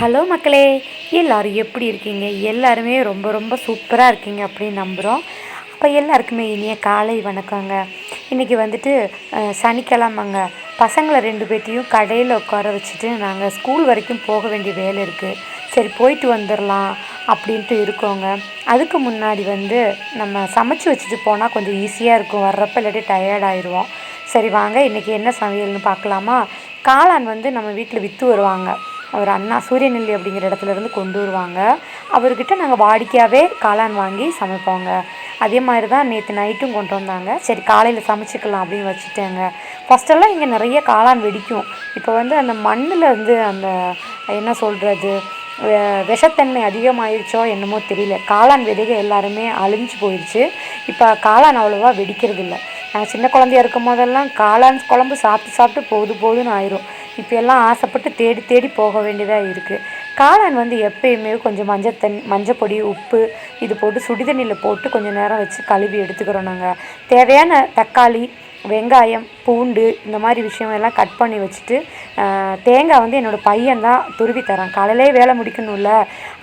Hello மக்களே எல்லோரும் எப்படி இருக்கீங்க? எல்லாருமே ரொம்ப ரொம்ப சூப்பராக இருக்கீங்க அப்படின்னு நம்புகிறோம் அப்போ எல்லாருக்குமே இனிய காலை வணக்கங்க. இன்றைக்கி வந்துட்டு சனிக்கிழமைங்க. பசங்களை ரெண்டு பேர்த்தையும் கடையில் உட்கார வச்சுட்டு நாங்கள் ஸ்கூல் வரைக்கும் போக வேண்டிய வேலை இருக்குது சரி போயிட்டு வந்துடலாம் அப்படின்ட்டு இருக்கோங்க. அதுக்கு முன்னாடி வந்து நம்ம சமைச்சு வச்சுட்டு போனால் கொஞ்சம் ஈஸியாக இருக்கும். வர்றப்ப இல்லாட்டி டயர்டாயிடுவோம் சரி வாங்க இன்றைக்கி என்ன சமையல்னு பார்க்கலாமா? காளான் வந்து நம்ம வீட்டில் விற்று வருவாங்க. அவர் அண்ணா சூரியநெல்லி அப்படிங்கிற இடத்துல இருந்து கொண்டு வருவாங்க. அவர்கிட்ட நாங்கள் வாடிக்கையாகவே காளான் வாங்கி சமைப்போங்க. அதே மாதிரி தான் நேற்று நைட்டும் கொண்டு வந்தாங்க. சரி காலையில் சமைச்சிக்கலாம் அப்படின்னு வச்சுட்டேங்க. ஃபஸ்ட்டெல்லாம் இங்கே நிறைய காளான் வெடிக்கும். இப்போ வந்து அந்த மண்ணில் வந்து அந்த என்ன சொல்கிறது விஷத்தன்மை அதிகமாயிருச்சோ என்னமோ தெரியல. காளான் விதைகள் எல்லாருமே அழிஞ்சு போயிடுச்சு இப்போ காளான் அவ்வளோவா வெடிக்கிறது இல்லை நான் சின்ன குழந்தையா இருக்கும் போதெல்லாம் காளான் குழம்பு சாப்பிட்டு சாப்பிட்டு போது போதுன்னு ஆயிரும். இப்போ எல்லாம் ஆசைப்பட்டு தேடி தேடி போக வேண்டியதாக இருக்குது காளான் வந்து எப்பயுமே கொஞ்சம் மஞ்சள் தண்ணி மஞ்சள் பொடி உப்பு இது போட்டு சுடிதண்ணியில் போட்டு கொஞ்சம் நேரம் வச்சு கழுவி எடுத்துக்கிறோம் நாங்கள் தேவையான தக்காளி வெங்காயம் பூண்டு இந்த மாதிரி விஷயம் எல்லாம் கட் பண்ணி வச்சுட்டு தேங்காய் வந்து என்னோடய பையன் தான் துருவி தரான். காலையிலே வேலை முடிக்கணும்ல.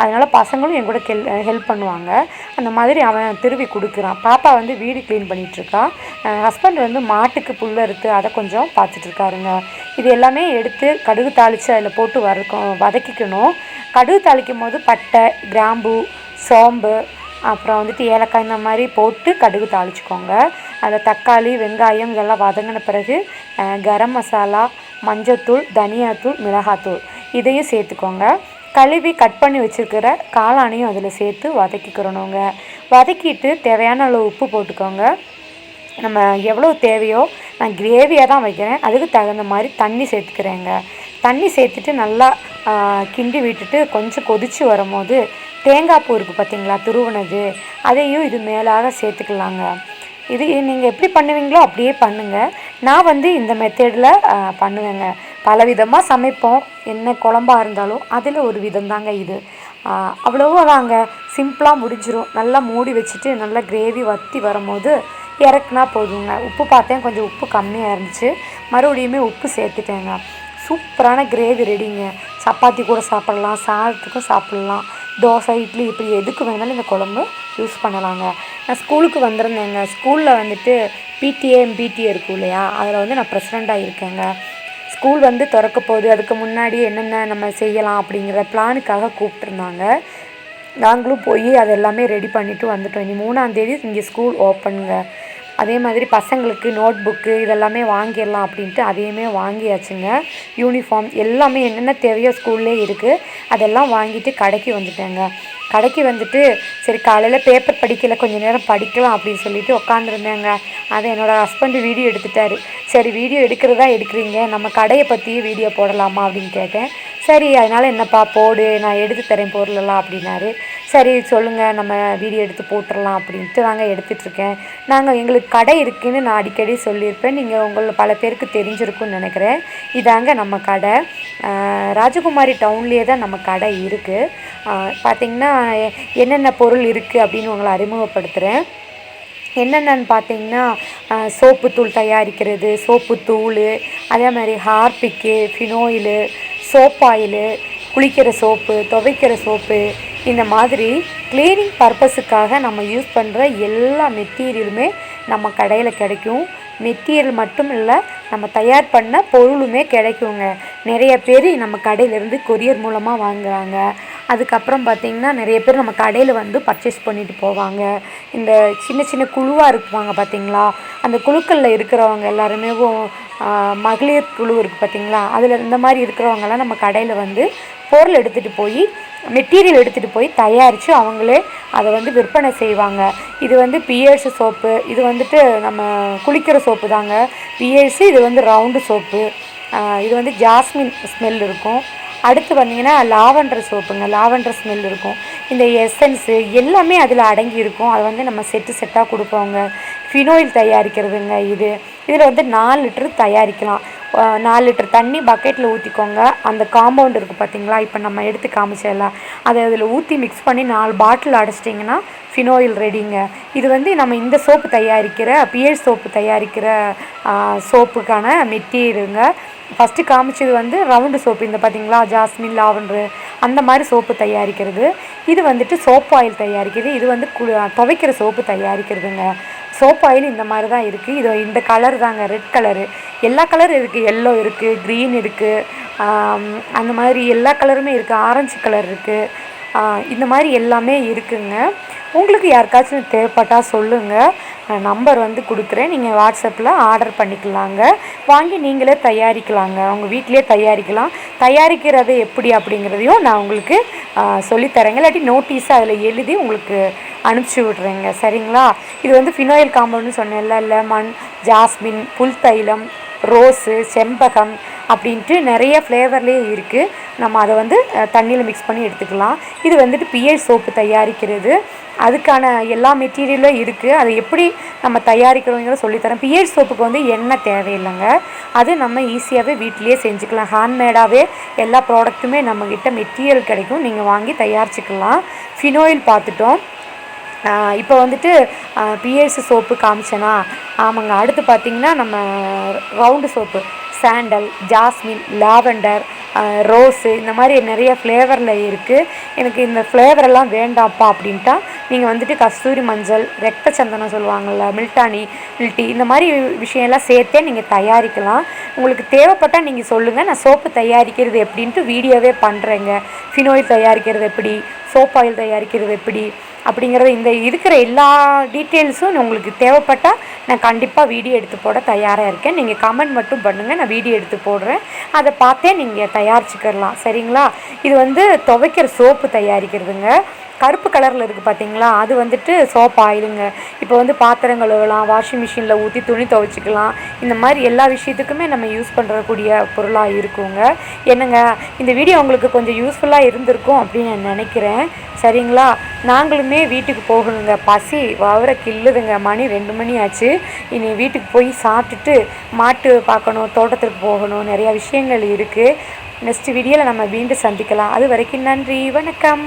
அதனால் பசங்களும் என் கூட கெல் ஹெல்ப் பண்ணுவாங்க. அந்த மாதிரி அவன் திருவி கொடுக்குறான். பாப்பா வந்து வீடு க்ளீன் பண்ணிகிட்ருக்கா ஹஸ்பண்ட் வந்து மாட்டுக்கு புல் அறுத்து அதை கொஞ்சம் பார்த்துட்ருக்காருங்க இது எல்லாமே எடுத்து கடுகு தாளித்து அதில் போட்டு வறுக்கும் வதக்கிக்கணும். கடுகு தாளிக்கும் போது பட்டை கிராம்பு சோம்பு அப்புறம் வந்துட்டு ஏலக்காய் இந்த மாதிரி போட்டு கடுகு தாளிச்சுக்கோங்க. அதில் தக்காளி வெங்காயம் இதெல்லாம் வதங்கின பிறகு கரம் மசாலா மஞ்சத்தூள் தனியாத்தூள் மிளகாத்தூள் இதையும் சேர்த்துக்கோங்க. கழுவி கட் பண்ணி வச்சுருக்கிற காளானையும் அதில் சேர்த்து வதக்கிக்கிறணுங்க. வதக்கிட்டு தேவையான அளவு உப்பு போட்டுக்கோங்க. நம்ம எவ்வளோ தேவையோ நான் கிரேவியாக தான் வைக்கிறேன். அதுக்கு தகுந்த மாதிரி தண்ணி சேர்த்துக்கிறேங்க. தண்ணி சேர்த்துட்டு நல்லா கிண்டி விட்டுட்டு கொஞ்சம் கொதித்து வரும்போது தேங்காய் பூ இருக்குது பார்த்தீங்களா? துருவனது. அதையும் இது மேலாக சேர்த்துக்கலாங்க. இது நீங்கள் எப்படி பண்ணுவீங்களோ அப்படியே பண்ணுங்கள் நான் வந்து இந்த மெத்தடில் பண்ணுவேங்க. பலவிதமாக சமைப்போம். என்ன குழம்பாக இருந்தாலும் அதில் ஒரு விதம் தாங்க இது அவ்வளோதாங்க சிம்பிளாக முடிஞ்சிடும் நல்லா மூடி வச்சுட்டு நல்லா கிரேவி வற்றி வரும்போது இறக்குனா போதுங்க. உப்பு பார்த்தேன். கொஞ்சம் உப்பு கம்மியாக இருந்துச்சு. மறுபடியுமே உப்பு சேர்த்துட்டேங்க. சூப்பரான கிரேவி ரெடிங்க சப்பாத்தி கூட சாப்பிட்லாம். சாதத்துக்கும் சாப்பிட்லாம். தோசை இட்லி இப்படி எதுக்கு வேணாலும் இந்த குழம்பு யூஸ் பண்ணலாங்க. நான் ஸ்கூலுக்கு வந்திருந்தேங்க. ஸ்கூலில் வந்துட்டு பிடிஏ பிடிஏ இருக்கும் இல்லையா? அதில் வந்து நான் ப்ரெசிடெண்ட்டாக இருக்கேங்க ஸ்கூல் வந்து திறக்க போகுது. அதுக்கு முன்னாடி என்னென்ன நம்ம செய்யலாம் அப்படிங்கிற பிளானுக்காக கூப்பிட்டுருந்தாங்க. நாங்களும் போய் அது எல்லாமே ரெடி பண்ணிவிட்டு வந்துட்டோம். இனி மூணாந்தேதி இங்கே ஸ்கூல் ஓப்பனுங்க அதே மாதிரி பசங்களுக்கு நோட் புக்கு இதெல்லாமே வாங்கிடலாம் அப்படின்ட்டு அதையுமே வாங்கியாச்சுங்க. யூனிஃபார்ம் எல்லாமே என்னென்ன தேவையோ ஸ்கூல்லே இருக்குது அதெல்லாம் வாங்கிட்டு கடைக்கு வந்துட்டேங்க. கடைக்கு வந்துட்டு சரி காலையில் பேப்பர் படிக்கல கொஞ்ச நேரம் படிக்கலாம் அப்படின்னு சொல்லிட்டு உட்காந்துருந்தேங்க அதை என்னோடய ஹஸ்பண்டு வீடியோ எடுத்துட்டாரு. சரி வீடியோ எடுக்கிறதா எடுக்கிறீங்க? நம்ம கடையை பற்றி வீடியோ போடலாமா அப்படின்னு கேட்டேன். சரி அதனால் என்னப்பா போடு நான் எடுத்து தரேன் பொருளெல்லாம் அப்படின்னாரு. சரி சொல்லுங்கள் நம்ம வீடியோ எடுத்து போட்டுடலாம் அப்படின்ட்டு நாங்கள் எடுத்துகிட்ருக்கேன் நாங்கள் எங்களுக்கு கடை இருக்குதுன்னு நான் அடிக்கடி சொல்லியிருப்பேன். நீங்கள் உங்களை பல பேருக்கு தெரிஞ்சிருக்கும்னு நினைக்கிறேன். இதாங்க நம்ம கடை. ராஜகுமாரி டவுன்லேயே தான் நம்ம கடை இருக்குது பார்த்திங்கன்னா என்னென்ன பொருள் இருக்குது அப்படின்னு உங்களை அறிமுகப்படுத்துகிறேன் என்னென்னு பார்த்தீங்கன்னா சோப்பு தூள் தயாரிக்கிறது சோப்பு தூள் அதே மாதிரி ஹார்பிக்கு ஃபினோயிலு சோப் ஆயிலு குளிக்கிற சோப்பு துவைக்கிற சோப்பு இந்த மாதிரி க்ளீனிங் பர்பஸுக்காக நம்ம யூஸ் பண்ணுற எல்லா மெட்டீரியலுமே நம்ம கடையில் கிடைக்கும். மெட்டீரியல் மட்டும் இல்லை நம்ம தயார் பண்ண பொருளுமே கிடைக்குங்க. நிறைய பேர் நம்ம கடையிலேருந்து கொரியர் மூலமாக வாங்குறாங்க. அதுக்கப்புறம் பார்த்திங்கன்னா நிறைய பேர் நம்ம கடையில் வந்து பர்ச்சேஸ் பண்ணிட்டு போவாங்க. இந்த சின்ன சின்ன குழுவாக இருப்பாங்க பார்த்திங்களா அந்த குழுக்களில் இருக்கிறவங்க எல்லாருமே மகளிர் குழு இருக்குது பார்த்தீங்களா அதில் இந்த மாதிரி இருக்கிறவங்கலாம் நம்ம கடையில் வந்து பொருள் எடுத்துகிட்டு போய் மெட்டீரியல் எடுத்துகிட்டு போய் தயாரித்து அவங்களே அதை வந்து விற்பனை செய்வாங்க. இது வந்து பியர்ஸ் சோப்பு இது வந்துட்டு நம்ம குளிக்கிற சோப்பு தாங்க. பியர்ஸ் இது வந்து ரவுண்டு சோப்பு இது வந்து ஜாஸ்மின் ஸ்மெல் இருக்கும். அடுத்து பார்த்திங்கன்னா லாவெண்டர் சோப்புங்க லாவெண்டர் ஸ்மெல் இருக்கும். இந்த எசன்ஸு எல்லாமே அதில் அடங்கி இருக்கும். அதை வந்து நம்ம செட்டு செட்டாக கொடுப்போங்க. ஃபினோயில் தயாரிக்கிறதுங்க இது. இதில் வந்து நாலு லிட்டரு தயாரிக்கலாம். நாலு லிட்டர் தண்ணி பக்கெட்டில் ஊற்றிக்கோங்க அந்த காம்பவுண்ட் இருக்குது பார்த்தீங்களா இப்போ நம்ம எடுத்து காமிச்சிடலாம் அதை அதில் ஊற்றி மிக்ஸ் பண்ணி நாலு பாட்டில் அடைச்சிட்டிங்கன்னா ஃபினோயில் ரெடிங்க இது வந்து நம்ம இந்த சோப்பு தயாரிக்கிற பியர் சோப்பு தயாரிக்கிற சோப்புக்கான மெட்டீரியலுங்க ஃபஸ்ட்டு காமிச்சது வந்து ரவுண்டு சோப்பு இந்த பார்த்தீங்களா ஜாஸ்மின் லாவெண்டரு அந்த மாதிரி சோப்பு தயாரிக்கிறது. இது வந்துட்டு சோப்பு ஆயில் தயாரிக்கிறது. இது வந்து கு துவைக்கிற சோப்பு தயாரிக்கிறதுங்க. சோப் ஆயில் இந்த மாதிரி தான் இருக்குது இது இந்த கலர் தாங்க ரெட் கலரு எல்லா கலரும் இருக்குது எல்லோ இருக்குது க்ரீன் இருக்குது அந்த மாதிரி எல்லா கலருமே இருக்குது ஆரஞ்சு கலர் இருக்குது இந்த மாதிரி எல்லாமே இருக்குங்க. உங்களுக்கு யாருக்காச்சும் தேவைப்பட்டால் சொல்லுங்கள் நம்பர் வந்து கொடுக்குறேன். நீங்கள் வாட்ஸ்அப்பில் ஆர்டர் பண்ணிக்கலாங்க. வாங்கி நீங்களே தயாரிக்கலாங்க. உங்கள் வீட்டிலே தயாரிக்கலாம். தயாரிக்கிறது எப்படி அப்படிங்கிறதையும் நான் உங்களுக்கு சொல்லித்தரேங்க. இல்லாட்டி நோட்டீஸை அதில் எழுதி உங்களுக்கு அனுப்பிச்சி விட்றேங்க. சரிங்களா? இது வந்து ஃபினாயில் காம்பவுண்ட்னு சொன்னேன்ல லெமன் ஜாஸ்மின் புல் தைலம் ரோஸு செம்பகம் அப்படின்ட்டு நிறைய ஃப்ளேவர்லேயே இருக்குது நம்ம அதை வந்து தண்ணியில் மிக்ஸ் பண்ணி எடுத்துக்கலாம். இது வந்துட்டு பிஎச் சோப்பு தயாரிக்கிறது. அதுக்கான எல்லா மெட்டீரியலும் இருக்குது அதை எப்படி நம்ம தயாரிக்கிறோங்கிற சொல்லித்தரேன். பிஎச் சோப்புக்கு வந்து எண்ணெய் தேவையில்லைங்க. அது நம்ம ஈஸியாகவே வீட்லேயே செஞ்சுக்கலாம். ஹேண்ட்மேடாகவே எல்லா ப்ராடக்ட்டுமே நம்மக்கிட்ட மெட்டீரியல் கிடைக்கும். நீங்கள் வாங்கி தயாரிச்சுக்கலாம். ஃபினோயில் பார்த்துட்டோம். இப்போ வந்துட்டு பிஎஸ்சி சோப்பு காமிச்சேனா? ஆமாங்க. அடுத்து பார்த்திங்கன்னா நம்ம round soap sandal jasmine lavender rose இந்த மாதிரி நிறைய ஃப்ளேவரில் இருக்குது எனக்கு இந்த ஃப்ளேவரெல்லாம் வேண்டாம்ப்பா அப்படின்ட்டா நீங்கள் வந்துட்டு கஸ்தூரி மஞ்சள் ரெத்த சந்தனம் சொல்லுவாங்கள்ல மில்டானி மில்டி இந்த மாதிரி விஷயம்லாம் சேர்த்தே நீங்கள் தயாரிக்கலாம். உங்களுக்கு தேவைப்பட்டால் நீங்கள் சொல்லுங்கள் நான் சோப்பு தயாரிக்கிறது எப்படின்ட்டு வீடியோவே பண்ணுறேங்க ஃபினோயில் தயாரிக்கிறது எப்படி? சோப் ஆயில் தயாரிக்கிறது எப்படி? அப்படிங்கிறது இந்த இருக்கிற எல்லா டீட்டெயில்ஸும் உங்களுக்கு தேவைப்பட்டால் நான் கண்டிப்பாக வீடியோ எடுத்து போட தயாராக இருக்கேன். நீங்கள் கமெண்ட் மட்டும் பண்ணுங்கள் நான் வீடியோ எடுத்து போடுறேன். அதை பார்த்தே நீங்கள் தயாரிச்சுக்கிடலாம் சரிங்களா? இது வந்து துவைக்கிற சோப்பு தயாரிக்கிறதுங்க. கருப்பு கலரில் இருக்குது பார்த்தீங்களா அது வந்துட்டு சோப் ஆயிலுங்க. இப்போ வந்து பாத்திரம் கழுவலாம் வாஷிங் மிஷினில் ஊற்றி துணி துவைச்சிக்கலாம். இந்த மாதிரி எல்லா விஷயத்துக்குமே நம்ம யூஸ் பண்ணுறக்கூடிய பொருளாக இருக்குங்க. என்னங்க இந்த வீடியோ உங்களுக்கு கொஞ்சம் யூஸ்ஃபுல்லாக இருந்திருக்கும் அப்படின்னு நான் நினைக்கிறேன். சரிங்களா? நாங்களுமே வீட்டுக்கு போகணுங்க. பசி வவர கில்லுதுங்க மணி ரெண்டு மணி ஆச்சு. இனி வீட்டுக்கு போய் சாப்பிட்டுட்டு மாட்டு பார்க்கணும் தோட்டத்துக்கு போகணும். நிறையா விஷயங்கள் இருக்குது நெக்ஸ்ட் வீடியோவில் நம்ம மீண்டும் சந்திக்கலாம். அது வரைக்கும் நன்றி. வணக்கம்.